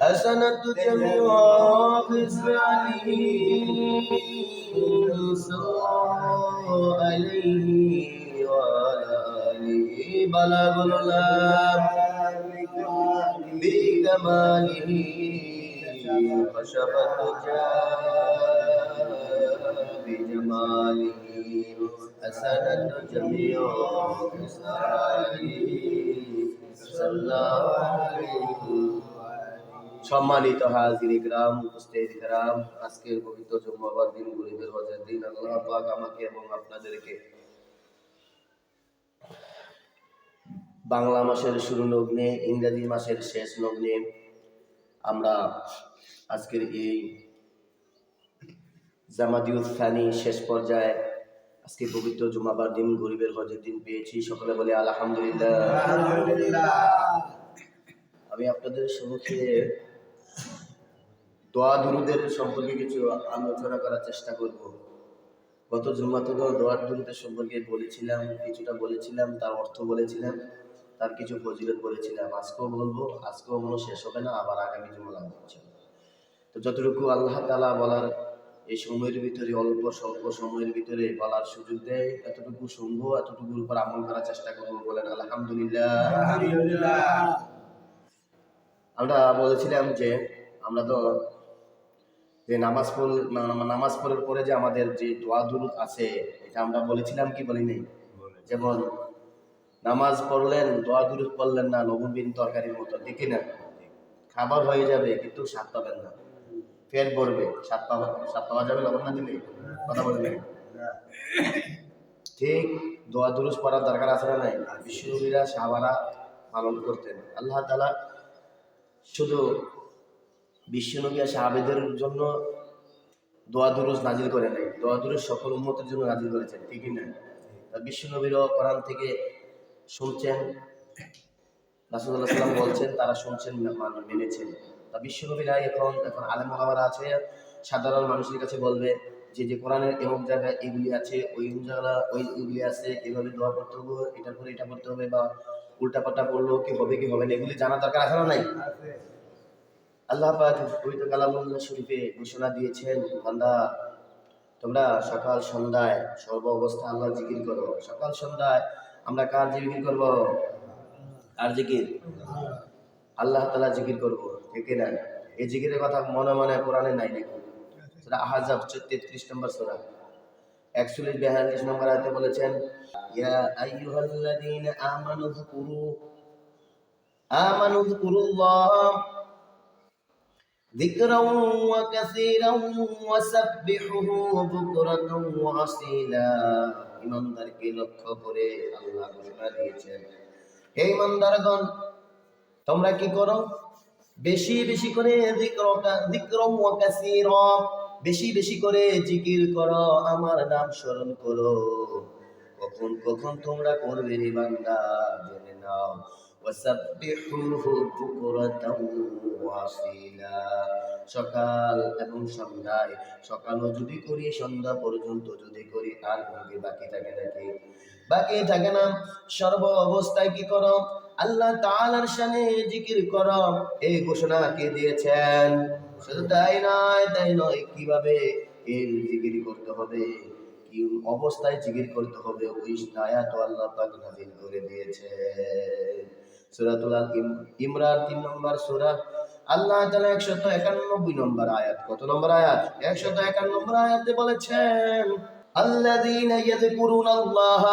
حسنت جميع عليه وعلى آله. بلغ بكماله وشفت جاء بجماله. حسنت جميع خصاله صلى عليه সম্মানিত হাজির গ্রাম উপস্থিত গ্রাম আজকের পবিত্র জুম্মাবার দিন গরিবের হজের দিন আল্লাহ পাক আমাকে এবং আপনাদেরকে বাংলা মাসের শুরু লগ্নে ইংরেজি মাসের শেষ লগ্নে আমরা আজকের এই জামাদিউল থানি শেষ পর্যায়ে আজকে পবিত্র জুমাবার দিন গরিবের হজের দিন পেয়েছি। সকলে বলে আলহামদুলিল্লাহ। আমি আপনাদের সম্মুখে দোয়া দুরুদের সম্পর্কে কিছু আলোচনা করার চেষ্টা করব। গত জুম্মা থেকে দোয়া দুরুদের সম্পর্কে বলেছিলাম কিছুটা বলেছিলাম তার অর্থ বলেছিলাম তার কিছু ফজিলত বলেছিলাম। আজকেও বলব আজকেও মনে শেষ হবে না আবার আগামী জুম্মা লাগছে তো যতটুকু আল্লাহ তালা বলার এই সময়ের ভিতরে অল্প স্বল্প সময়ের ভিতরে বলার সুযোগ দেয়। এতটুকু শুনব এতটুকুর উপর আমল করার চেষ্টা করব বলেন আলহামদুলিল্লাহ। আমরা বলেছিলাম যে আমরা তো যে নামাজ পড় নামাজ পড়ার পরে যে আমাদের যে দোয়া দুরুদ আছে এটা আমরা বলেছিলাম কি বলিনি? যেমন নামাজ পড়লেন দোয়া দুরুদ পড়লেন না লবণ বিন তরকারির মতো দেখি না খাবার হয়ে যাবে কিন্তু স্বাদ পাবেন না। ভরবে স্বাদ পাওয়া স্বাদ পাওয়া যাবে লবণ না দিলে কথা বলবেন ঠিক, দোয়া দুরুজ পড়ার দরকার আছে না নাই? সাহাবারা পালন করতেন। আল্লাহ তালা শুধু বিশ্বনবী আর সাহাবেদের জন্য দোয়া দুরুজ নাজিল করে নাই। দোয়া দুরুজ সকল উন্মতের জন্য নাজিল করেছেন ঠিকই না? বিশ্বনবীরও কোরআন থেকে শুনছেন। রাসুল্লাহ সাল্লাম বলছেন, তারা শুনছেন মেনেছেন। তা বিশ্বনবীরা এখন এখন আলেম ওলামারা আছে। সাধারণ মানুষের কাছে বলবে যে যে কোরআনের এমন জায়গায় এগুলি আছে, ওই জায়গা ওই এগুলি আছে, এভাবে দোয়া করতে হবে, এটার পরে এটা করতে হবে বা উল্টা পাল্টা পড়ল কি হবে কি হবে না, এগুলি জানা দরকার আছে নাই? আল্লাহ পাক পবিত্র কালামুল্লাহ শরীফে ঘোষণা দিয়েছেন, বান্দা, তোমরা সকাল সন্ধ্যায় সর্ব অবস্থা আল্লাহ জিকির করো। সকাল সন্ধ্যায় আমরা কার জিকির করব? কার জিকির? আল্লাহ তালা জিকির করব। ঠিক না এই জিকিরের কথা মনে মনে কোরআনে নাই নাকি সেটা আহাজাব তেত্রিশ নম্বর সোরা একচল্লিশ বিয়াল্লিশ নম্বর আয়তে বলেছেন ইয়া আইয়ুহাল্লাযীনা আমানু যকুরু আমানু যকুরুল্লাহ ذكرا وكثيرا وسبحه بكرة وأصيلا ইমানদারকে লক্ষ্য করে আল্লাহ ঘোষণা দিয়েছেন হে ইমানদারগণ তোমরা কি করো বেশি বেশি করে বেশি বেশি করে জিকির করো, আমার নাম স্মরণ করো। কখন কখন তোমরা করবে রে বান্দা, জেনে নাও। সকাল এবং সন্ধ্যায়, সকালও যদি করি, সন্ধ্যা পর্যন্ত যদি করি, আর বাকি থাকে নাকি? বাকি থাকে না। সর্ব অবস্থায় কি করো? আল্লাহ তাআলার শানে জিকির করো। এই ঘোষণা কে দিয়েছেন? শুধু তাই নয় তাই নয়, কীভাবে এই জিকির করতে হবে? কি অবস্থায় জিকির করতে হবে? ওই আল্লাহ পাক করে দিয়েছে ইমরান তিন নম্বর সূরা। আল্লাহ তাআলা 191 নম্বর আয়াত। কত নম্বর আয়াত? 151 নম্বর আয়াতে বলেছেন الذين يذكرون الله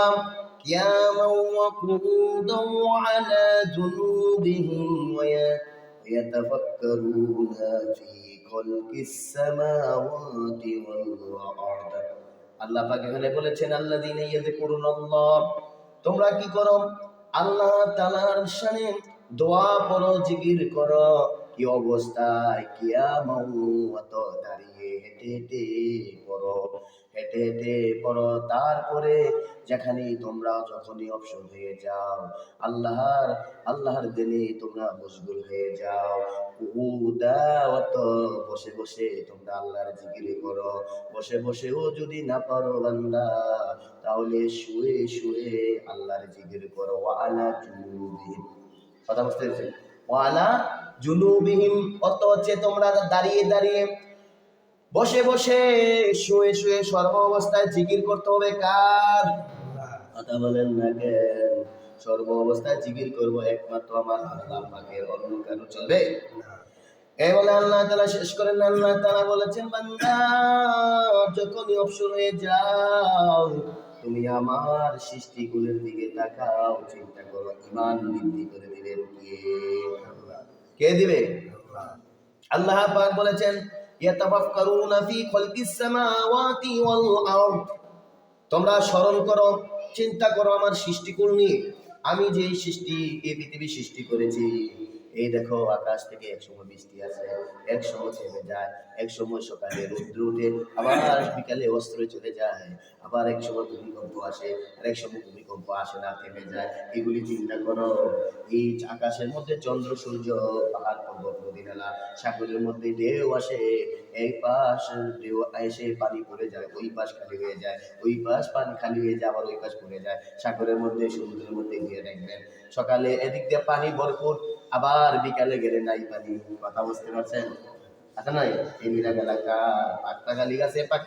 قياما وقعودا وعلى جنوبهم وي- ويتفكرون في خلق السماوات والأرض আল্লাহ পাক এখানে বলেছেন আল্লাযীনা ইয়াযকুরুনাল্লাহ তোমরা কি করো আল্লাহ তাআলার শানে দোয়া পড়ো জিকির করো কি অবস্থায় কিয়ামত দাঁড়িয়ে হেঁটে হেঁটে পড়ো হেঁটে হেঁটে পড়ো। তারপরে যেখানে তোমরা যখনই অপশন হয়ে যাও, আল্লাহর আল্লাহর দিনে তোমরা মশগুল হয়ে যাও। উদাওয়াত বসে বসে তোমরা আল্লাহর জিকির করো। বসে বসেও যদি না পারো বান্দা। তাহলে শুয়ে শুয়ে আল্লাহর জিকির করো। ওয়ালা জুনুবিহিম। কথা বুঝতে পেরেছেন? ওয়ালা জুনুবিহিম অত হচ্ছে তোমরা দাঁড়িয়ে দাঁড়িয়ে বসে বসে শুয়ে শুয়ে সর্ব অবস্থায় জিকির করতে হবে কার? কথা বলেন না কেন? সর্ব অবস্থায় জিকির করব একমাত্র আমার আল্লাহ পাকের অন্য কেন চলবে। এই বলে আল্লাহ তাআলা শেষ করেন আল্লাহ তাআলা বলেছেন বান্দা যখনই অবসর হয়ে যাও তুমি আমার সৃষ্টিগুলোর দিকে তাকাও চিন্তা করো ইমান বৃদ্ধি করে দিবেন কে? কে দিবে? আল্লাহ পাক বলেছেন তোমরা স্মরণ করো, চিন্তা করো আমার সৃষ্টিকুল নিয়ে আমি যে সৃষ্টি এই পৃথিবী সৃষ্টি করেছি। এই দেখো আকাশ থেকে এক সময় বৃষ্টি আসে, এক সময় থেমে যায়, এক সময় সকালে রৌদ্র উঠে আবার বিকালে অস্ত্র চলে যায়, আবার এক সময় ভূমিকম্প আসে, আর এক সময় ভূমিকম্প আসে না, থেমে যায়। এগুলি চিন্তা করো, এই আকাশের মধ্যে চন্দ্র, সূর্য, পাহাড়, পর্বত নদী নালা সাগরের মধ্যে ঢেউ আসে, এই পাশ ঢেউ এসে পানি পড়ে যায়, ওই পাশ খালি হয়ে যায়, ওই পাশ পানি খালি হয়ে যায়, আবার ওই পাশ পড়ে যায়। সাগরের মধ্যে, সমুদ্রের মধ্যে গিয়ে দেখবেন, সকালে এদিক দিয়ে পানি ভরপুর আবার বিকালে গেলে নাই পানি। কথা বুঝতে পারছেন? আচ্ছা নাই? এই মিরাগ এলাকা পাক পাকালি গাছে পাক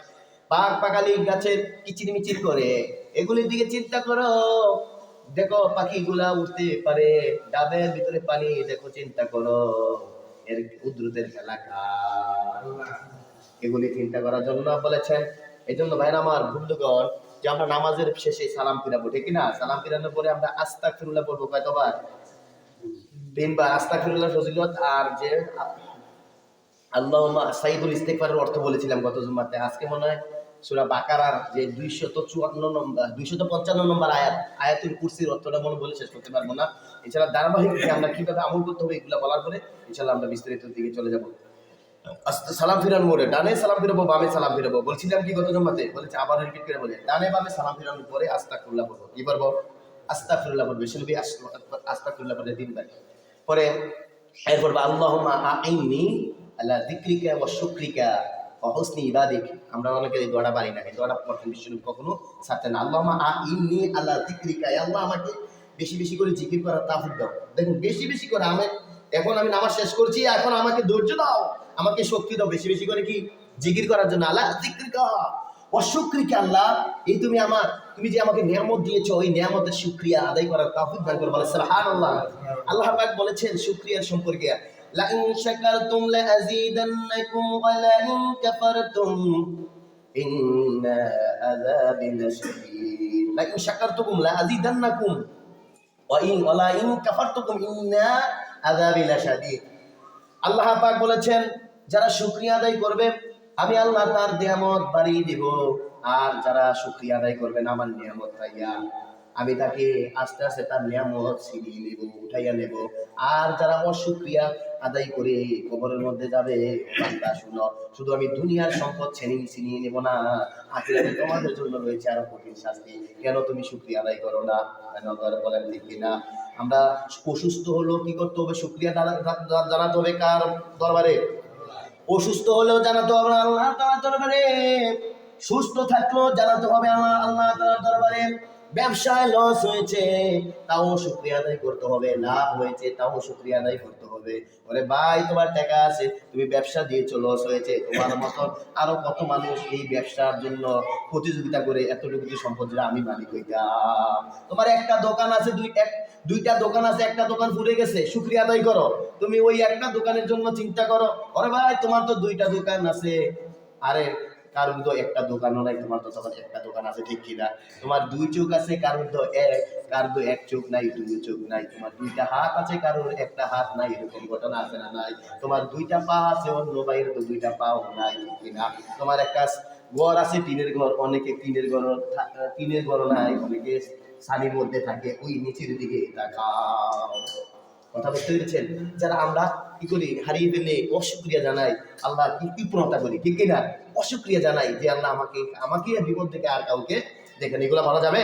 পাক পাকালি গাছের কিচির মিচির করে। এগুলির দিকে চিন্তা করো। দেখো পাখিগুলা উঠতে পারে, ডাবের ভিতরে পানি, দেখো চিন্তা করো। এর উদ্রুতের খেলা এগুলি চিন্তা করার জন্য বলেছেন। এই জন্য ভাইরা আমার বন্ধুগণ, যে আমরা নামাজের শেষে সালাম ফিরাবো, ঠিক না? সালাম ফিরানোর পরে আমরা আস্তা ফিরুল্লাহ পড়ব কয়তবার? তিনবার আস্তা ফিরুল্লাহ ফজিলত আর যে আল্লাহ সাইদুল অর্থ বলেছিলাম গত জুম্মাতে। আজকে মনে হয় বাকারার যে দুইশত চুয়ান্ন নম্বর, দুইশত পঞ্চান্ন নম্বর আয়াত, আয়াতুল কুরসির অর্থটা মনে বলে শেষ করতে পারব না। এছাড়া ধারাবাহিক আমরা কীভাবে আমল করতে হবে এগুলো বলার পরে আমরা বিস্তারিত দিকে চলে যাব। সালাম ফিরান মোড়ে, ডানে সালাম বামে সালাম বলছিলাম কি গত জমাতে বলেছে আবার রিপিট করে বলে। ডানে বামে সালাম ফিরানোর পরে আস্তা খুল্লা পড়ব? কি পারব আস্তা খুল্লা পড়বে পড়বে তিনবার। পরে এরপর আল্লাহ আইনি আল্লাহ দিক্রিকা ও ইবাদিক। আমরা অনেকে পারি না না। আল্লাহ দিক্রিকা আল্লাহ আমাকে বেশি বেশি করে জিকির করার তাফিক দাও। দেখুন, বেশি বেশি করে আমি, এখন আমি নামাজ শেষ করছি, এখন আমাকে ধৈর্য দাও, আমাকে শক্তি দাও, বেশি বেশি করে কি? জিকির করার জন্য আল্লাহ জিকিরকা অশুক্রিকা আল্লাহ? এই তুমি আমার, তুমি যে আমাকে নিয়ামত দিয়েছ ওই নিয়ামতের শুক্রিয়া আদায় করার তাফিক দান করে বলে, সুবহানাল্লাহ। আল্লাহ পাক বলেছেন শুক্রিয়ার সম্পর্কে ওয়া ইন ওয়া লাইন কাফারতুম, ইন্না আযাবি লাশাদীদ আল্লাহ পাক বলেছেন, যারা শুক্রিয়া আদায় করবে আমি আল্লাহ তার নিয়ামত বাড়িয়ে দিব। আর যারা শুক্রিয়া আদায় করবেন, আমার নিয়ামত পাইয়া আমি তাকে আস্তে আস্তে তার নিয়ামত ছিনিয়ে নেব, উঠাইয়া নেব। আর যারা অশুক্রিয়া আদায় করে কবরের মধ্যে যাবে, বান্দা শুনো, শুধু আমি দুনিয়ার সম্পদ ছিনিয়ে ছিনিয়ে নেব না, আখিরাতে তোমাদের জন্য রয়েছে আরও কঠিন শাস্তি। কেন তুমি শুক্রিয়া আদায় করো না? বলেন, ঠিক কিনা? আমরা অসুস্থ হলেও কি করতে হবে? শুক্রিয়া জানাতে হবে কার দরবারে? অসুস্থ হলেও জানাতে হবে আল্লাহ তালার দরবারে। সুস্থ থাকলেও জানাতে হবে আল্লাহ আল্লাহ তালার দরবারে। ব্যবসায় লস হয়েছে, তাও শুক্রিয়া আদায় করতে হবে, লাভ হয়েছে, তাও শুক্রিয়া আদায় করতে হবে। বলে, ভাই, তোমার টাকা আছে, তুমি ব্যবসা দিয়েছ লস হয়েছে। তোমার মতন আরও কত মানুষ এই ব্যবসার জন্য প্রতিযোগিতা করে এতটুকু যে সম্পদ যে আমি মালিক হইতাম। তোমার একটা দোকান আছে, দুই, এক, দুইটা দোকান আছে, একটা দোকান ফুরে গেছে, শুক্রিয়া আদায় করো। তুমি ওই একটা দোকানের জন্য চিন্তা করো। আরে ভাই, তোমার তো দুইটা দোকান আছে। আরে কারোর তো একটা দোকানও নাই, তোমার তো তখন একটা দোকান আছে, ঠিক কিনা? তোমার দুই চোখ আছে, কারোর তো এক কার তো এক চোখ নাই, দুই চোখ নাই। তোমার দুইটা হাত আছে, কারোর একটা হাত নাই, এরকম ঘটনা আছে না নাই? তোমার দুইটা পা আছে, অন্য বাইরে তো দুইটা পাও নাই কিনা? তোমার একটা ঘর আছে, টিনের ঘর অনেকে টিনের ঘর টিনের ঘর নাই, অনেকে সানির মধ্যে থাকে, ওই নিচের দিকে তাকাও। কথা বুঝতে পেরেছেন যারা আমরা কি করি, হারিয়ে ফেলে অসুক্রিয়া জানাই, আল্লাহ কি কি করি, ঠিক কিনা? অসুক্রিয়া জানাই যে আল্লাহ আমাকে আমাকে বিপদ থেকে আর কাউকে দেখেন, এগুলো বলা যাবে?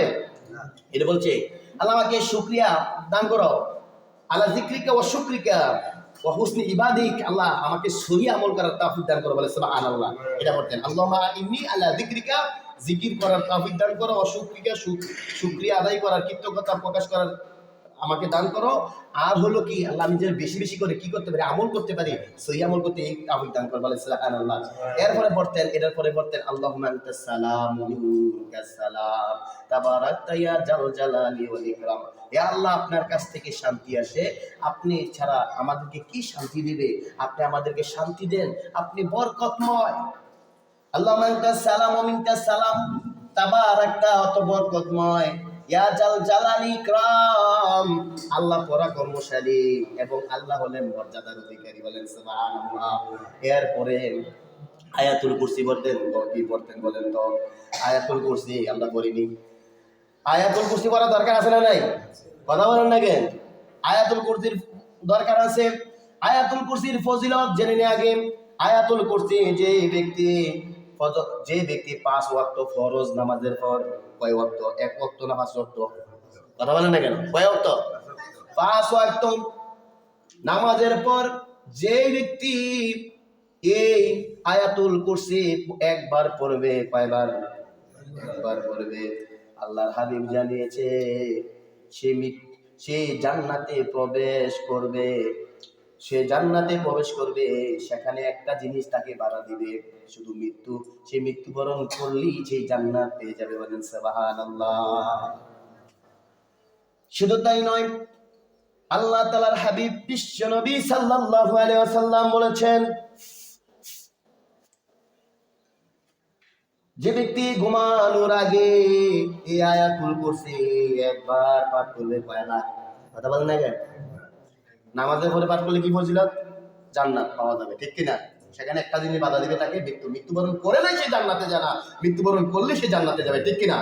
এটা বলছে, আল্লাহ আমাকে শুক্রিয়া দান করো। আল্লাহ জিক্রিকা ও শুক্রিকা হুসনি ইবাদিক। আল্লাহ আমাকে সহি আমল করার তাফিক দান করো বলে আল্লাহ এটা আল্লাহ ইন্নি আল্লাহ জিক্রিকা জিকির করার তাফিক দান করো। শুক্রিয়া আদায় করার কৃতজ্ঞতা প্রকাশ করার আমাকে দান করো। আর হলো কি, আল্লাহ আমি যেন বেশি বেশি করে কি করতে পারি, আমল করতে পারি সহি আমল করতে এই তাফিক দান করো, বলে আল্লাহ এরপরে পড়তেন এটার পরে আল্লাহুম্মা আনতাস সালাম সালাম। আল্লাহ আপনার কাছ থেকে শান্তি আসে। আপনি ছাড়া আমাদেরকে কি শান্তি দিবে? আপনি আমাদেরকে শান্তি দেন। আপনি বরকতময়। আল্লাহ সালাম ওয়া মিনকাস সালাম। অত বরকতময়। ইয়া জাল জালালি ইকরাম। আল্লাহ পরাক্রমশালী এবং আল্লাহ হলেন মর্যাদার অধিকারী বলেন সুবহানাল্লাহ। এরপরে আয়াতুল কুরসি পড়তেন কি পড়তেন বলেন তো? আয়াতুল কুরসি, আমরা পড়িনি। আয়াতুল কুরসি পড়ার দরকার আছে না নাই? কথা বলেন না কেন? আয়াতুল কুরসির দরকার আছে। আয়াতুল কুরসির ফজিলত জেনে নিয়ে আগে। আয়াতুল কুরসি যে ব্যক্তি যে ব্যক্তি পাঁচ ওয়াক্ত ফরজ নামাজের পর কয় ওয়াক্ত? এক ওয়াক্ত না পাঁচ ওয়াক্ত? কথা বলেন না কেন? কয় ওয়াক্ত? পাঁচ ওয়াক্ত। নামাজের পর যে ব্যক্তি এই আয়াতুল কুরসি একবার পড়বে কয়বার? একবার পড়বে। আল্লাহর হাবিব জানিয়েছে সে সে জান্নাতে প্রবেশ করবে। সে জান্নাতে প্রবেশ করবে, সেখানে একটা জিনিস তাকে বাধা দিবে, শুধু মৃত্যু। সে মৃত্যুবরণ করলেই সেই জান্নাত পেয়ে যাবে বলেন সুবহানাল্লাহ। শুধু তাই নয়, আল্লাহ তালার হাবিব বিশ্ব নবী সাল্লাল্লাহু আলাইহি ওয়াসাল্লাম বলেছেন, যে ব্যক্তি ঘুমানোর আগে এই আয়াতুল কুরসি একবার পাঠ করলে পায় না। কথা বলেন না? নামাজের পরে পাঠ করলে কি ফজিলত? জান্নাত পাওয়া যাবে, ঠিক কিনা? সেখানে একটা জিনিস বাধা দিবে তাকে, মৃত্যু মৃত্যুবরণ করে নাই সে জান্নাতে জানা মৃত্যুবরণ করলে সে জান্নাতে যাবে, ঠিক কিনা?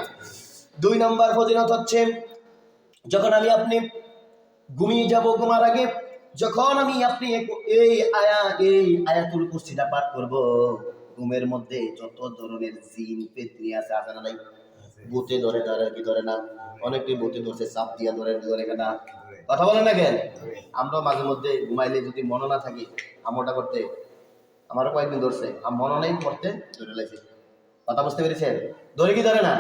দুই নম্বর ফজিলত হচ্ছে, যখন আমি আপনি ঘুমিয়ে যাব ঘুমার আগে, যখন আমি আপনি এই আয়া এই আয়াতুল কুরসিটা পাঠ করব, ঘুমের মধ্যে যত ধরনের জিন, পেতনি আছে আছে নাই? ভূতে ধরে ধরে কি ধরে না? অনেকে ভূতে ধরছে চাপ দিয়া ধরে ধরে না কথা বলেন না কেন? আমরা মাঝে মধ্যে ঘুমাইলে যদি মনে না থাকি আমলটা করতে, আমারও কয়েকদিন ধরছে, আর মনে নেই করতে, ধরে লাগছে কথা বুঝতে পেরেছেন? ধরে কি ধরে না?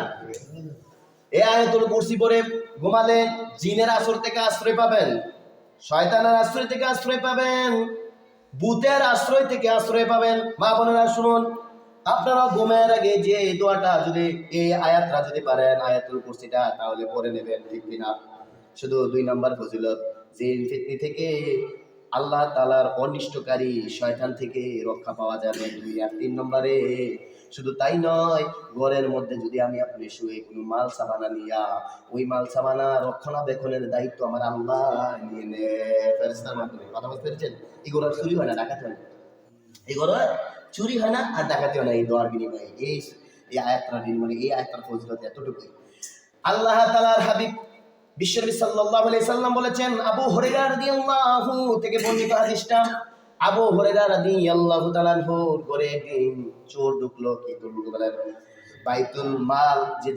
এ আয়াতুল কুরসি পরে ঘুমালে জিনের আসর থেকে আশ্রয় পাবেন, শয়তানের আশ্রয় থেকে আশ্রয় পাবেন, ভূতের আশ্রয় থেকে আশ্রয় পাবেন। মা বোনেরা, শুনুন, আপনারা ঘুমের আগে যে দোয়াটা যদি, এই আয়াতটা যদি পারেন, আয়াতুল কুরসিটা, তাহলে পড়ে নেবেন, ঠিক কিনা? শুধু দুই নম্বর ফজিলত জিন ফিতনি থেকে আল্লাহ তালার অনিষ্টকারী শয়তান থেকে রক্ষা পাওয়া যাবে দুই আর তিন নম্বরে। শুধু তাই নয়, ঘরের মধ্যে যদি আমি আপনি শুয়ে কোনো মাল সাবানা নিয়া, ওই মাল সাবানা রক্ষণাবেক্ষণের দায়িত্ব আমার আল্লাহ নিয়ে নে। ফেরেস্তার মাধ্যমে। কথা বলতে পেরেছেন? এগুলো চুরি হয় না, ডাকাতি হয় না। এগুলো চুরি হয় না আর ডাকাতি হয় না, এই দোয়ার বিনিময়ে। এই এই বিনিময়ে, এই আয়াতটার ফজিলত এতটুকুই। আল্লাহ তালার হাবিব বিশ্বনবী সাল্লাল্লাহু আলাইহি সাল্লাম বলেছেন, আবু হুরায়রা রাদিয়াল্লাহু থেকে বর্ণিত হাদিসটা, আবু হুরায়রা রাদিয়াল্লাহু চোর ঢুকলো কি বাইতুল মাল, যে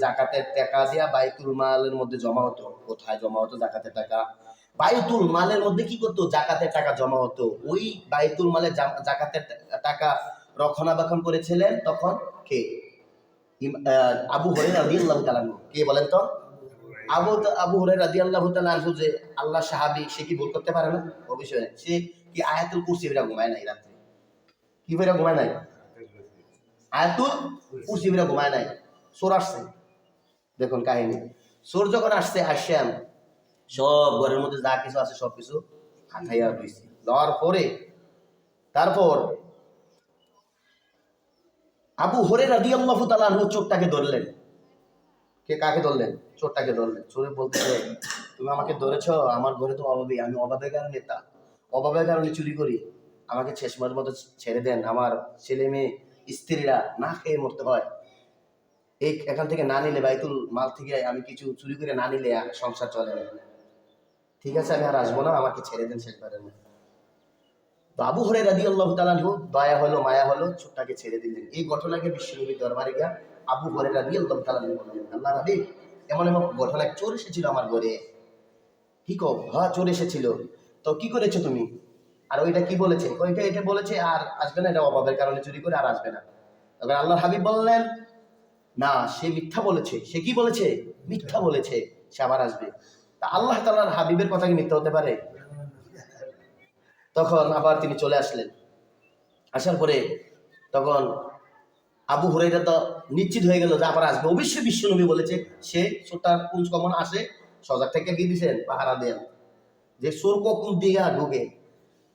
টাকা দিয়া বাইতুল মালের মধ্যে জমা হতো। কোথায় জমা হতো জাকাতের টাকা? বাইতুল মালের মধ্যে কি করতো? জাকাতের টাকা জমা হতো। ওই বাইতুল মালের জাকাতের টাকা রক্ষণাবেক্ষণ করেছিলেন তখন কে? আবু রাদিয়াল্লাহু তাআলা কে বলেন তো? আবু আবু হুরায়রা রাদিয়াল্লাহু তাআলা আনহু যে আল্লাহ সাহাবী, সে কি ভুল করতে পারে না? অবশ্যই। সে কি আয়াতুল কুরসি বেরা ঘুমায় নাই রাতে কি বেরা ঘুমায় নাই? আয়াতুল কুরসি বেরা ঘুমায় নাই। সোর আসছে। দেখুন কাহিনী। সোর যখন আসছে আসেন সব ঘরের মধ্যে যা কিছু আছে, সব কিছু হাতাইয়া রয়েছে দেওয়ার পরে, তারপর আবু হরে রাদি আল্লাহ তালা চোখটাকে ধরলেন। কে কাকে ধরলেন? চোরটাকে ধরলেন। চোরে বলতেছে তুমি আমাকে ধরেছ, আমার ঘরে তো অভাবী, আমি অভাবের কারণে তা অভাবের কারণে চুরি করি। আমাকে শেষমার মতো ছেড়ে দেন। আমার ছেলে মেয়ে, স্ত্রীরা না খেয়ে মরতে হয়। এই এখান থেকে না নিলে বাইতুল মাল থেকে আমি কিছু চুরি করে না নিলে সংসার চলে না। ঠিক আছে, আমি আর আসব না। আমাকে ছেড়ে দেন শেষবারের মতো। তো আবু হরে রাদি আল্লাহ দয়া হলো, মায়া হলো, চোরটাকে ছেড়ে দিলেন। এই ঘটনাকে বিশ্বনবী দরবারে গিয়া আবু ঘরে আল্লাহ আল্লাহ রাবি, এমন এমন ঘটনা এক চোর এসেছিল আমার ঘরে। কি কো হ্যাঁ চোর এসেছিল। তো কি করেছ তুমি? আর ওইটা কি বলেছে? ওইটা এটা বলেছে, আর আসবে না, এটা অভাবের কারণে চুরি করে আর আসবে না। তখন আল্লাহ হাবিব বললেন, না, সে মিথ্যা বলেছে। সে কি বলেছে? মিথ্যা বলেছে, সে আবার আসবে। তা আল্লাহ তাআলার হাবিবের কথা কি মিথ্যা হতে পারে? তখন আবার তিনি চলে আসলেন। আসার পরে তখন আবু হুরাইরা তো নিশ্চিত হয়ে গেল যে আবার আসবে। অবশ্যই বিশ্বনবী বলেছে, সে চোরটার কোন কমন আসে, সজাগ থেকে দিয়ে দিছেন পাহারা দেন যে চোর কখন দিয়া ঢুকে?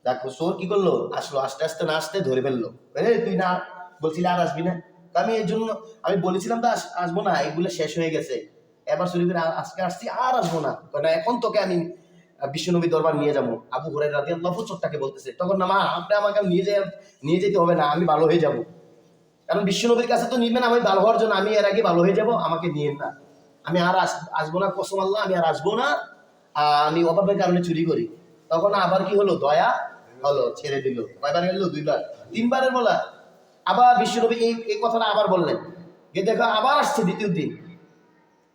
দেখো, চোর কি করল? আসলো, আস্তে আস্তে না আসতে ধরে ফেলল। তুই না বলছিলি আর আসবি না? আমি এই জন্য, আমি বলেছিলাম তো আসব না, এগুলো শেষ হয়ে গেছে। এবার চুরি করে আজকে আসছি, আর আসব না। না, এখন তোকে আমি বিশ্বনবী দরবার নিয়ে যাব। আবু হুরাই রাজি আল্লাহ চোরটাকে বলতেছে, তখন না, মা, আপনি আমাকে নিয়ে যেয়ে নিয়ে যেতে হবে না, আমি ভালো হয়ে যাব। কারণ বিশ্বনবীর কাছে তো নিবেন, আমি ভালো হওয়ার জন্য আমি এর আগে ভালো হয়ে যাব, আমাকে নিয়ে না। আমি আর আস- আসব না, কসম আল্লাহ, আমি আর আসব না আমি অভাবের কারণে চুরি করি। তখন আবার কি হলো? দয়া হলো, ছেড়ে দিল। কয়বার গেল দুইবার। তিনবারের বলা। আবার বিশ্বনবী এই এই কথাটা আবার বললেন। যে দেখো, আবার আসছে দ্বিতীয় দিন।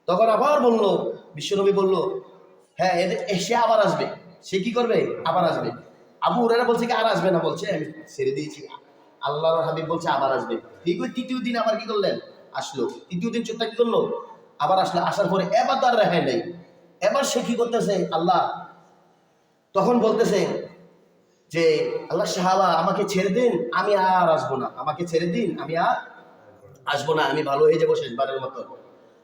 তখন আবার বলল বিশ্বনবী বলল হ্যাঁ এদের সে আবার আসবে। সে কি করবে? আবার আসবে। আবু হুরারা বলছে কি, আর আসবে না। বলছে, আমি ছেড়ে দিয়েছি। আল্লাহর হাবিব বলছে, আবার আসবে। তৃতীয় দিন আবার কি করলেন? আসলো। তৃতীয় দিন চোরটা কি করল? আবার আসলো। আসার পরে এবার তার রেহাই নেই। এবার সে কি করতেছে? আল্লাহ তখন বলতেছে যে, আল্লাহ সাহাবা, আমাকে ছেড়ে দিন, আমি আর আসব না। আমাকে ছেড়ে দিন, আমি আর আসব না। আমি ভালো হয়ে যাব শেষবারের মতো।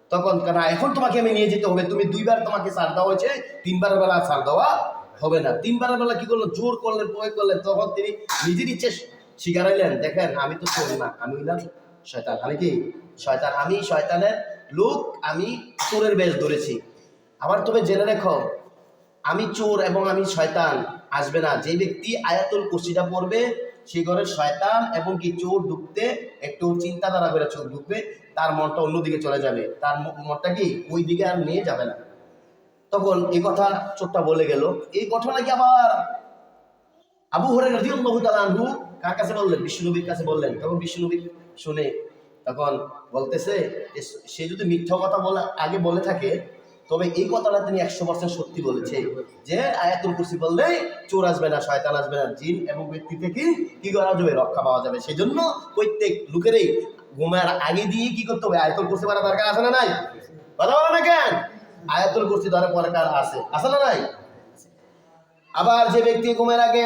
তখন কেন, এখন তোমাকে আমি নিয়ে যেতে হবে। তুমি দুইবার তোমাকে ছাড় দেওয়া হয়েছে। তিনবারের বেলা ছাড় দেওয়া হবে না। তিনবারের বেলা কি করল? জোর করলেন প্রয়োগ করলেন। তখন তিনি নিজের ইচ্ছে শিকারাইলেন দেখেন, আমি তো চোর না আমি হইলাম শয়তান। আমি কি? শয়তান। আমি শয়তানের লোক, আমি চোরের বেশ ধরেছি। আবার তবে জেনে রেখো, আমি চোর এবং আমি শয়তান, আসবে না। যে ব্যক্তি আয়াতুল কুরসিটা পড়বে, সে ঘরে শয়তান এবং কি চোর ঢুকতে একটু চিন্তাধারা করে চোর ঢুকবে, তার মনটা অন্যদিকে চলে যাবে। তার মনটা কি? ওই দিকে আর নিয়ে যাবে না। তখন এই কথা চোরটা বলে গেল। এই ঘটনা কি আবার আবু হরে রাদিয়াল্লাহু তাআলা আনহু কার কাছে বললেন? বিষ্ণুনবীর কাছে বললেন। তখন বিষ্ণুনবী শুনে তখন বলতেছে সে যদি মিথ্যা কথা বলে, আগে বলে থাকে, তবে এই কথাটা তিনি একশো পার্সেন্ট সত্যি বলেছে। যে আয়াতুল কুরসি বললে, চোর আসবে না, শয়তান আসবে না, জিন এবং ব্যক্তি থেকে কি করা যাবে? রক্ষা পাওয়া যাবে। সেজন্য প্রত্যেক লোকেরই ঘুমার আগে দিয়ে কি করতে হবে? আয়াতুল কুরসি পড়া দরকার আছে না নাই? কথা বলো না কেন? আয়াতুল কুরসি ধরে দরকার আছে? আছে না নাই? আবার যে ব্যক্তি ঘুমের আগে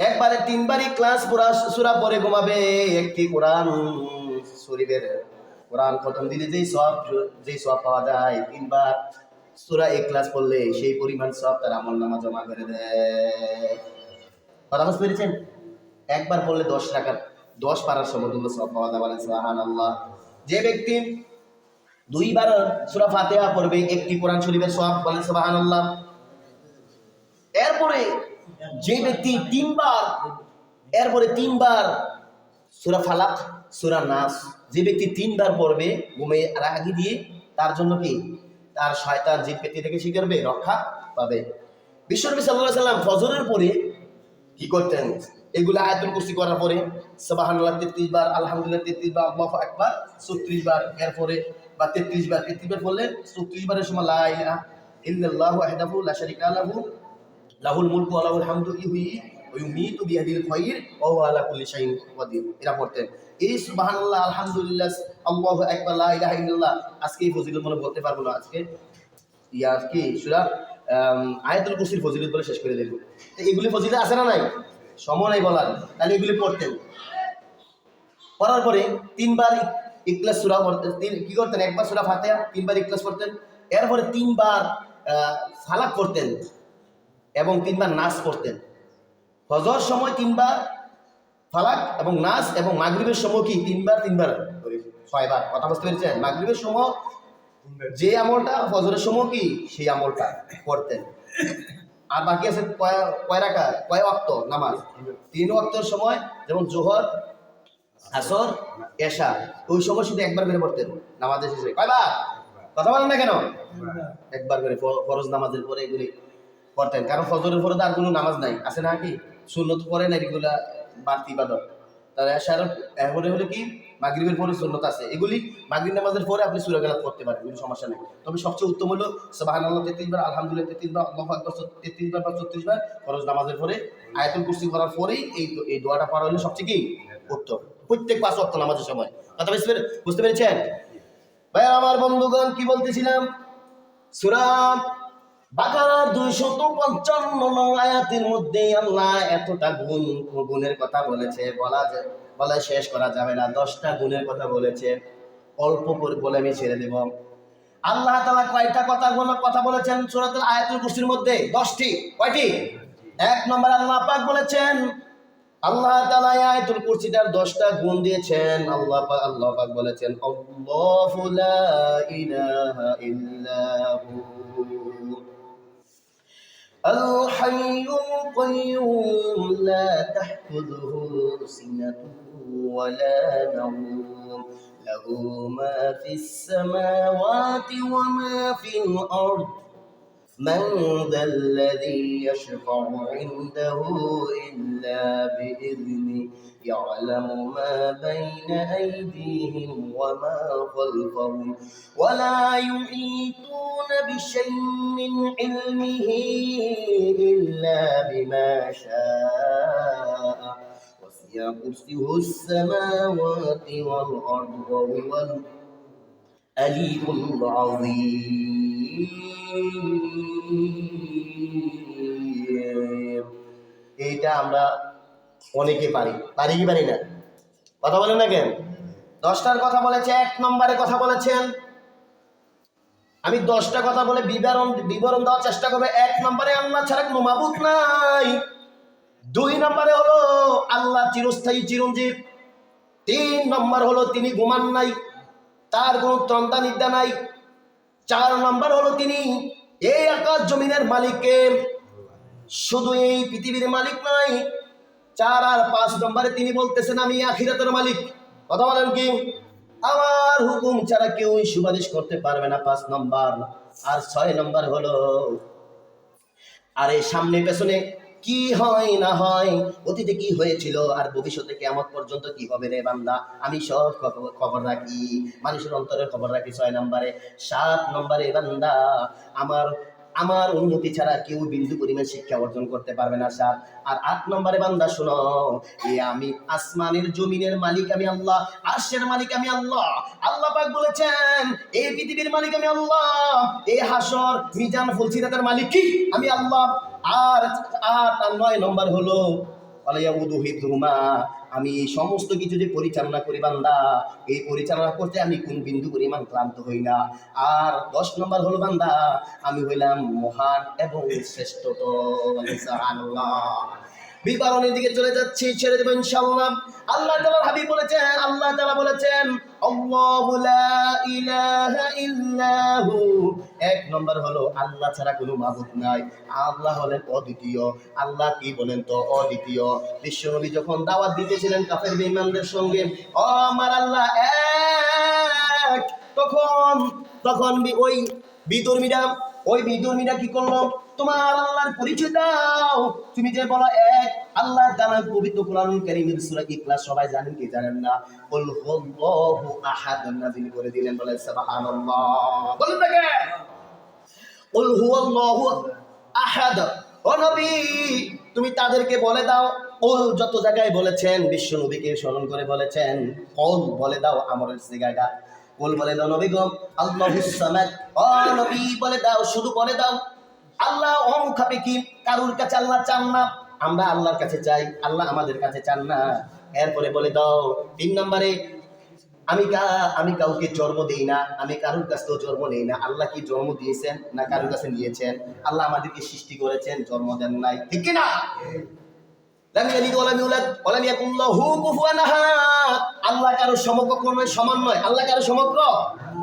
একবারে তিনবারই ক্লাস পুরা সুরা পরে ঘুমাবে একটি কোরআন শরীফের। কোরআন খতম দিলে যেই সব যেই সব পাওয়া যায়, তিনবার সুরা এক ক্লাস পড়লে সেই পরিমাণ সব তার আমল নামা জমা করে দেয়। কথা বুঝতে পেরেছেন? একবার পড়লে দশ টাকার দশ পারার সমতুল্য সব পাওয়া যায় বলেন সুবহান আল্লাহ যে ব্যক্তি দুইবার সুরা ফাতেহা পড়বে, একটি কোরআন শরীফের সব বলেন সুবহান আল্লাহ এরপরে যে ব্যক্তি তিনবার, এরপরে তিনবার সুরা ফালাক, সুরা নাস, যে ব্যক্তি তিনবার পড়বে ঘুমে আগে দিয়ে, তার জন্য কি? তার শয়তান জিন পেটি থেকে কি করবে রক্ষা পাবে। বিশ্বনবী সাল্লাল্লাহু সাল্লাম ফজরের পরে কি করতেন? এগুলো আয়াতুল কুরসি করার পরে, সুবহানাল্লাহ 33 বার, আলহামদুলিল্লাহ 33 বার, আল্লাহু আকবার 36 বার, এরপরে বা 33 বার 33 বার বললে 36 বারের সময় লা ইলাহা ইল্লাল্লাহু ওয়াহদাহু লা শারীকা লাহু লাহুল মুলকু ওয়া লাহুল হামদু ওয়া ইউমীতু বিয়াদিল খায়র ওয়া আলা কুল্লি এরা পড়তেন। এই সুবহানাল্লাহ, আলহামদুলিল্লাহ, আল্লাহু আকবার, লা ইলাহা ইল্লাল্লাহ। আজকে এই ফজিলত বলতে পারব না আজকে। ইয়া কি সূরা? আয়াতুল কুরসির ফজিলত বলে শেষ করে দেব। এগুলি ফজিলত আছে না নাই? সময় নাই বলার। তাহলে এগুলি পড়তেন। পড়ার পরে তিনবার ইকলাস সূরা পড়তেন। কি করতেন? একবার সূরা তিনবার ইকলাস পড়তেন। এরপরে তিনবার ফালাক করতেন এবং তিনবার নাচ করতেন। ফজর সময় তিনবার ফালাক এবং নাচ এবং মাগরিবের সময় কি তিনবার তিনবার? ছয়বার। কথা বুঝতে পেরেছেন? মাগরিবের সময় যে আমলটা, ফজরের সময় কি? সেই আমলটা করতেন। আর বাকি আছে কয় রাখা কয় অক্ত নামাজ। তিন অক্তর সময় যেমন জোহর, আসর, এশা, ওই সময় শুধু একবার করে পড়তেন নামাজের শেষে। কয়বার? কথা বলেন না কেন? একবার করে ফরজ নামাজের পরে এগুলি পড়তেন কারণ ফজরের পরে তো আর কোনো নামাজ নাই। আছে না কি? সুন্নত পরে না এগুলা বাড়তি ইবাদত। তাহলে এশার এরপরে হলো কি? মাগরিবের পরে সুন্নত আছে। এগুলি মাগরিব নামাজের পরে আপনি সুরা গেলাত করতে পারেন, কোনো সমস্যা নেই। তবে সবচেয়ে উত্তম হলো সুবহান আল্লাহ তেত্রিশ বার আলহামদুলিল্লাহ তেত্রিশ বার আল্লাহ আকবর তেত্রিশ বার বা ছত্রিশ বার ফরজ নামাজের পরে আয়তন কুরসি করার পরেই এই এই দোয়াটা পড়া হলো সবচেয়ে কি? উত্তম। প্রত্যেক পাঁচ ওয়াক্ত নামাজের সময়। কথা বুঝতে পেরে- বুঝতে পেরেছেন? ভাই আমার বন্ধুগণ, কি বলতেছিলাম? সুরা পঞ্চান্ন আয়াতের মধ্যে আল্লাহ এতটা গুণ, গুণের কথা বলেছে, বলা বলা শেষ করা যাবে না, দশটা গুণের কথা বলেছে, অল্প করে বলে আমি ছেড়ে দেব। আল্লাহ তালা কয়টা কথা কথা বলেছেন আয়াতুল কুরসির মধ্যে? দশটি। কয়টি? এক নম্বর আল্লাহ পাক বলেছেন, আল্লাহ এই আয়াতুল কুরসিটার 10টা গুণ দিয়েছেন। আল্লাহ পাক আল্লাহ পাক বলেছেন, আল্লাহু ইলাহা ইল্লা الحي القيوم لا تأخذه سنة ولا نوم. له ما في السماوات وما في الأرض. من ذا الذي يشفع عنده إلا بإذنه يعلم ما بين أيديهم وما خلفهم ولا يحيطون بشيء من علمه إلا بما شاء وسع كرسيه السماوات والأرض وهو العلي العظيم. এইটা আমরা অনেকে পারি। পারি কি পারি না? কথা বলেন না কেন? দশটার কথা বলেছে, এক নম্বরে কথা বলেছেন। আমি দশটা কথা বলে বিবরণ বিবরণ দেওয়ার চেষ্টা করবে। এক নম্বরে আল্লাহ ছাড়া কোনো মাবুদ নাই। দুই নম্বরে হলো আল্লাহ চিরস্থায়ী চিরঞ্জীব। তিন নম্বর হলো তিনি ঘুমান নাই। তার কোনো ত্রন্তা নিদ্রা নাই। চার নম্বর হলো তিনি এই আকাশ জমিনের মালিককে শুধু এই পৃথিবীর মালিক নয়, চার আর পাঁচ নম্বরে তিনি বলতেছেন, আমি আখিরাতের মালিক। কথা বলেন কি? আমার হুকুম ছাড়া কেউ সুপারিশ করতে পারবে না। পাঁচ নম্বর। আর ছয় নম্বর হলো, আর এই সামনে পেছনে কি হয় না হয়, অতীতে কি হয়েছিল আর ভবিষ্যতে কেমন পর্যন্ত কি হবে রে বান্দা? আমি সব খবর- রাখি। মানুষের অন্তরের খবর রাখি ছয় নম্বরে। সাত নম্বরে বান্দা, আমার আমার অনুমতি ছাড়া কেউ বিন্দু পরিমাণ শিক্ষা অর্জন করতে পারবে না স্যার আর আট নম্বরে বান্দা, শোনো, এ আমি আসমানের জমিনের মালিক আমি আল্লাহ, আর্শের মালিক আমি আল্লাহ। আল্লাহ পাক বলেছেন এই পৃথিবীর মালিক আমি আল্লাহ এই হাসর মিজান ফুলসিরাতের মালিক কি? আমি আল্লাহ। আর আর নয় নম্বর হলো আমি সমস্ত কিছু যে পরিচালনা করি বান্দা, এই পরিচালনা করতে আমি কোন বিন্দু পরিমাণ ক্লান্ত হই না। আর দশ নম্বর হলো বান্দা, আমি হইলাম মহান এবং শ্রেষ্ঠ বিবরণের দিকে চলে যাচ্ছি, ছেড়ে দেবো ইনশাআল্লাহ। আল্লাহ তাআলা হাবিব বলেছেন, আল্লাহ তাআলা বলেছেন এক নম্বর হলো, আল্লাহ ছাড়া কোনো মাবুদ নাই। আল্লাহ হলেন অদ্বিতীয়। আল্লাহ কি বলেন তো? অদ্বিতীয়। বিশ্বনবী যখন দাওয়াত দিতেছিলেন কাফের বেঈমানদের সঙ্গে, ও আমার আল্লাহ, এক! তখন তখন ওই বিধর্মীরা ওই বিধর্মীরা কি করল? তোমার আল্লাহর পরিচয় দাও। তুমি যে বলো এক আল্লাহ জানান পবিত্র কোরআন কারীমের সূরা ইখলাস, সবাই জানেন কি জানেন না? কুল হুয়াল্লাহু আহাদ, নাযিল করে দিলেন, বলে সুবহানাল্লাহ। বলুন তাকে কুল হুয়াল্লাহু আহাদ, ও নবী, তুমি তাদেরকে বলে দাও, কুল যত জায়গায় বলেছেন, বিশ্ব নবীকে স্মরণ করে বলেছেন, কুল বলে দাও আমরের জায়গাটা কুল বলে দাও, নবী ও নবী, বলে দাও, শুধু বলে দাও। আল্লাহ অমুখাপে কি? কারুর কাছে আল্লাহ চান না। আমরা আল্লাহর কাছে চাই, আল্লাহ আমাদের কাছে চান না। এরপরে বলে দাও, তিন নম্বরে, আমি আমি কাউকে জন্ম দিই না, আমি কারোর কাছ থেকেও জন্ম নেই না। আল্লাহ কি জন্ম দিয়েছেন না কারোর কাছে নিয়েছেন? আল্লাহ আমাদেরকে সৃষ্টি করেছেন, জন্ম দেন নাই। ঠিক না আল্লাহ কারও নয় সমান নয়। আল্লাহ কারও সমগ্র?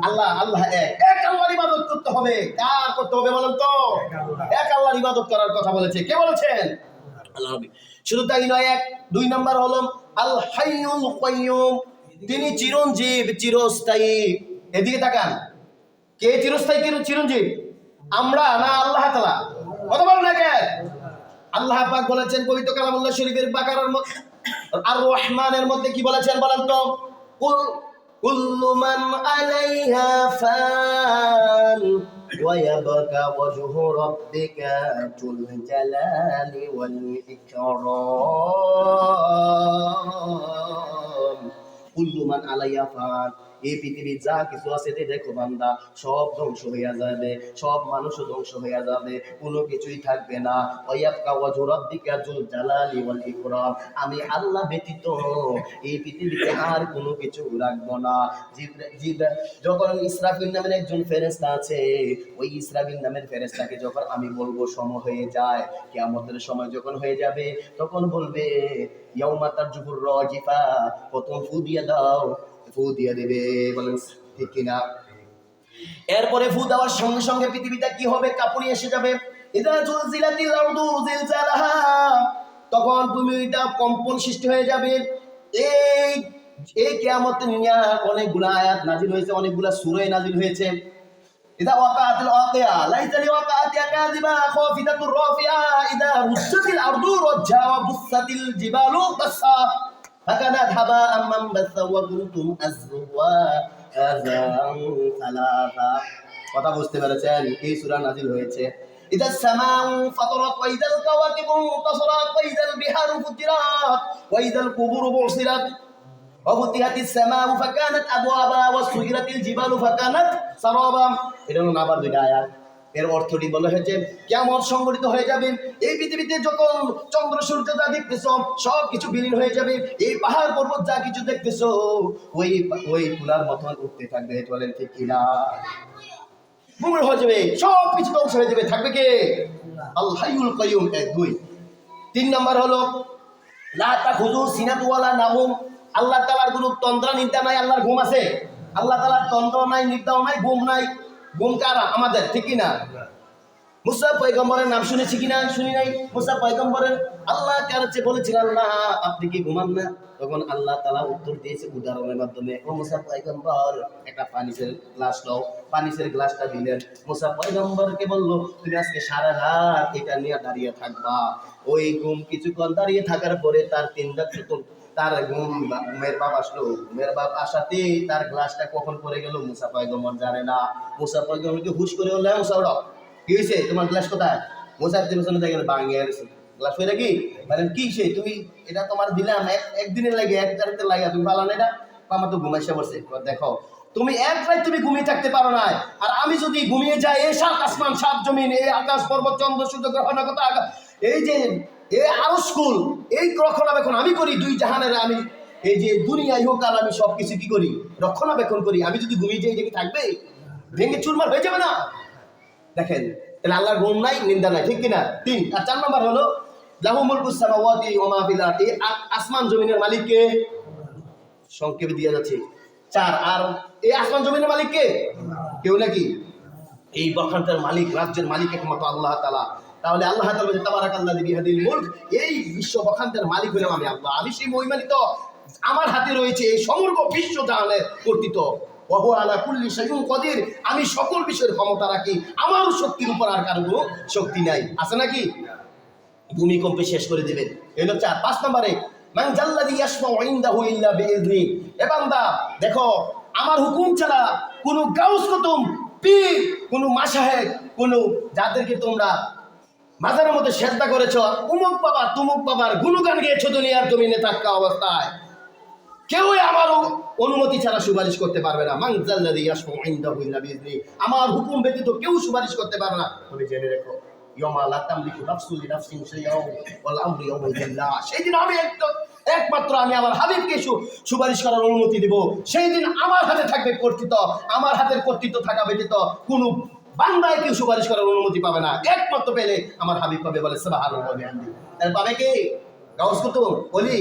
আল্লাহ আল্লাহ এক। এক ইবাদত করতে হবে। কার করতে হবে বলেন তো? এক আল্লাহর ইবাদত করার কথা বলেছে। কে বলেছেন? আল্লাহ শুধু তাই নয়, এক। দুই নাম্বার হলো তিনি চিরঞ্জীব, চিরস্থায়ী। এদিকে তাকান। কে চিরস্থায়ী, চির- চিরঞ্জীব? আমরা না আল্লাহ কথা বলো না কে আল্লাহ পাক বলেছেন পবিত্র কালামুল্লাহ শরীফের বাকারার মধ্যে আর রহমানের মধ্যে কি বলেছেন বলেন তো কুল কুল্লু মান আলাইহা ফান ويبقى وجه ربك ذو الجلال والإكرام كل من عليها فان এই পৃথিবীর যা কিছু আছে রে দেখো বান্দা, সব ধ্বংস হইয়া যাবে, সব মানুষও ধ্বংস হইয়া যাবে, কোনো কিছুই থাকবে না। ওয়াইয়াবকা ওয়াজহু রাব্বিকা যুল জালালি ওয়াল ইকরাম। আমি আল্লাহ ব্যতীত এই পৃথিবীতে আর কোনো কিছু রাখব না। জিব্রা- জিব্রা- যখন ইসরাফিল নামের একজন ফেরেশতা আছে, ওই ইসরাফিল নামের ফেরেস্তাকে যখন আমি বলব সম হয়ে যায়, কিয়ামতের সময় যখন হয়ে যাবে, তখন বলবে, ইয়াউমা তারজুফুর রাজিফা, প্রথম ফু দিয়ে দাও ফু দিয়ে দেবে, বলেন, ঠিক কিনা? এরপরে ফু দেওয়ার সঙ্গে সঙ্গে পৃথিবীটা কি হবে? কাপুরি এসে যাবে। ইদা জুলজিলাতিল আরদু জিলজালাহা। তখন ভূমিটা কম্পন সৃষ্টি হয়ে যাবে। এই এই কিয়ামত অনেকগুলা আয়াত নাজিল হয়েছে, অনেকগুলা সূরা নাজিল হয়েছে। রাজ্জা ওয়া বুসাতিল জিবালু বাসা فكانت هباء منبثا وكنتم أزواجا ثلاثا কথা বুঝতে পেরেছেন এই সূরা নাজিল হয়েছে إذا السماء فطرت وإذا الكواكب انتصرت وإذا البحار فجرت وإذا القبور بعثرت وفتحت السماء فكانت أبوابا وسيرت الجبال فكانت سرابا এটা হলো আবার দুইটা আয়াত এর অর্থটি বলা হয়েছে, কেমন সংগঠিত হয়ে যাবে? এই পৃথিবীতে যখন চন্দ্র, সূর্য যা দেখতেছ সব কিছু বিলীন হয়ে যাবে। এই পাহাড় পর্বত যা কিছু দেখতেছ, ওই ওই তুলার মতন উঠতে থাকবে। বলেন ঠিক কিনা বুমর হয়ে যাবে সব কিছু ধ্বংস হয়ে যাবে। থাকবে কে? আল হাইউল কাইয়ুম, এক, দুই। তিন নম্বর হলো, লা তাখুযু সিনাতুওয়ালা নাহুম আল্লাহ তাআলার কোনো তন্ত্র নিদ্রা নাই, আল্লাহর ঘুম আছে। আল্লাহ তাআলার তন্ত্র নাই, নিদ্রাও নাই, ঘুম নাই। কারা আমাদের, ঠিক কি না? মুসা পয়গম্বরের নাম শুনেছি কিনা শুনি নাই। মুসা পয়গম্বরের আল্লাহ কাছে বলেছিলেন, না, আপনি কি ঘুমান না? তখন আল্লাহ তালা উত্তর দিয়েছে উদাহরণের মাধ্যমে, ও মুসা পয়গম্বর, একটা পানিসের গ্লাস নাও। পানিসের গ্লাসটা দিলেন। মুসা পয়গম্বরকে বলল, তুমি আজকে সারা রাত এটা নিয়ে দাঁড়িয়ে থাকবা। ওই ঘুম কিছুক্ষণ দাঁড়িয়ে থাকার পরে তার তিন রাত তার ঘুম ঘুমের বাপ আসলো। ঘুমের বাপ আসাতে তার গ্লাসটা কখন পড়ে গেল মুসা পয়গম্বর জানে না। মুসা পয়গম্বরকে হুশ করে বলল "হ্যাঁ, মুসা উঠাও কি হয়েছে তোমার গ্লাস কোথায়? মোসার পেছনে দেখেন গেছে। গ্লাস হয়ে কি? মানে কি সে তুমি এটা তোমার দিলাম। এক একদিনের লাগে এক তারিখে লাগে। তুমি পালা না এটা? আমার তো ঘুমাইসে পড়ছে। এবার দেখো তুমি এক রাত তুমি ঘুমিয়ে থাকতে পারো না আর আমি যদি ঘুমিয়ে যাই এই সাত আসমান সাত জমিন এই আকাশ পর্বত চন্দ্র সূর্য গ্রহ নক্ষত্র এই যে এই আরও স্কুল এই রক্ষণাবেক্ষণ আমি করি, দুই জাহানের আমি, এই যে দুনিয়া আর আমি সব কিছু কি করি? রক্ষণাবেক্ষণ করি। আমি যদি ঘুমিয়ে যাই, দেখি থাকবে? ভেঙে চুরমার হয়ে যাবে না? দেখেন, তাহলে আল্লাহর গুণ নাই, নিন্দা নাই, ঠিক কিনা? তিন, আর চার নম্বর হলো, লাহু মুলকুস সামাওয়াতি ওয়া মা ফিল আরদি আসমান জমিনের মালিক কে সংক্ষেপে দিয়ে যাচ্ছে। চার, আর এই আসমান জমিনের মালিক কে কেউ নাকি? এই বখানটার মালিক, রাজ্যের মালিক একমাত্র আল্লাহ তাআলা। তাহলে আল্লাহ তাআলা তাবারাক আল্লাহ বিহাদিল মুলক এই বিশ্ব বখান্তের মালিক হলাম আমি আল্লাহ। আমি সেই মহিমানিত আমার হাতে রয়েছে এই সমগ্র বিশ্ব জাহানের কর্তৃত্ব। ওহু আলা কুল্লি শাইউন কদির। আমি সকল বিষয়ের ক্ষমতা রাখি। আমারও শক্তির উপর আর কারও কোনো শক্তি নাই। আছে নাকি? ভূমিকম্পে শেষ করে দেবেন। এলো চার। পাঁচ নম্বরে, মান জাল্লাযী ইয়াশফাউ ইনদাহু ইল্লা বিইذনি এ বান্দা, দেখো, আমার হুকুম ছাড়া কোনো গাউস কুতুম, পীর, কোনো মাসাহেব কোনো যাদেরকে তোমরা মাজারের মধ্যে শ্রদ্ধা করেছ উমুক বাবা, তুমুক বাবার গুণগান গেয়েছো দুনিয়ার জমিনে থাকা অবস্থায়। কেউই আমার অনুমতি ছাড়া সুপারিশ করতে পারবে না। আমার হুকুম ব্যতীত কেউ সুপারিশ করতে পারবে না। তুমি জেনে রেখো সেই আমি একমাত্র আমি আমার সুপারিশ করার অনুমতি দেব। সেই দিন আমার হাতে কর্তৃত্ব। আমার হাতের কর্তৃত্ব থাকা ব্যতীত কোনো বান্দায় কেউ সুপারিশ করার অনুমতি পাবে না। একমাত্র পেলে আমার হাবিব পাবে বলে ওয়া হবে তার পাবে কি? গাউস কুতুব বলি